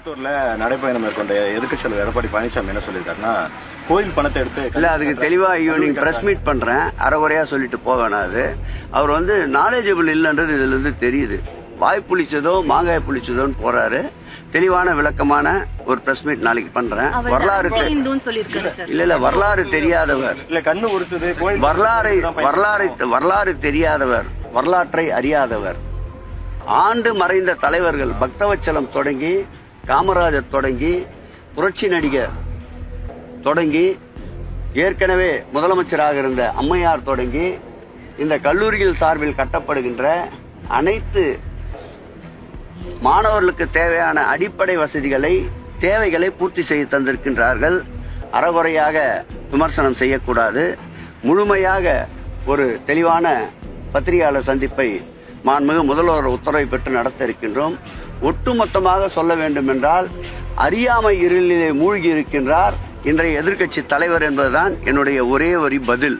கோயம்புத்தூர்ல நடைப்பயணம் மேற்கொண்ட எதிர்க்கட்சி தலைவர் எடப்பாடி பழனிசாமி என்ன சொல்லியிருக்காருன்னா கோயில் பணத்தை எடுத்து இல்ல அதுக்கு தெளிவா ஈவினிங் பிரஸ் மீட் பண்றேன். அறகுறையா சொல்லிட்டு போக வேணாம் அது. அவர் வந்து நாலேஜபிள் இல்லைன்றது இதுல இருந்து தெரியுது. வாய் புளிச்சதோ மாங்காய் புளிச்சதோன்னு போறாரு. தெளிவான விளக்கமான ஒரு பிரஸ் மீட் நாளைக்கு பண்றேன். வரலாறு இல்ல இல்ல வரலாறு தெரியாதவர். இல்ல கண்ணு உறுத்துது கோயில் வரலாறை. வரலாறை வரலாறு தெரியாதவர். வரலாற்றை அறியாதவர். ஆண்டு மறைந்த தலைவர்கள் பக்தவச்சலம் தொடங்கி காமராஜர் தொடங்கி புரட்சி நடிகர் தொடங்கி ஏற்கனவே முதலமைச்சராக இருந்த அம்மையார் தொடங்கி இந்த கல்லூரிகள் சார்பில் கட்டப்படுகின்ற அனைத்து மாணவர்களுக்கு தேவையான அடிப்படை வசதிகளை தேவைகளை பூர்த்தி செய்து தந்திருக்கின்றார்கள். அறகுறையாக விமர்சனம் செய்யக்கூடாது. முழுமையாக ஒரு தெளிவான பத்திரிகையாளர் சந்திப்பை மாண்புமிகு முதல்வர் உத்தரவை பெற்று நடத்த இருக்கின்றோம் ஒட்டுமொத்தமாக சொல்ல வேண்டும் என்றால் அறியாமை இருளிலே மூழ்கி இருக்கின்றார். இன்றைய எதிர்க்கட்சி தலைவர் என்பதுதான் என்னுடைய ஒரே ஒரு பதில்.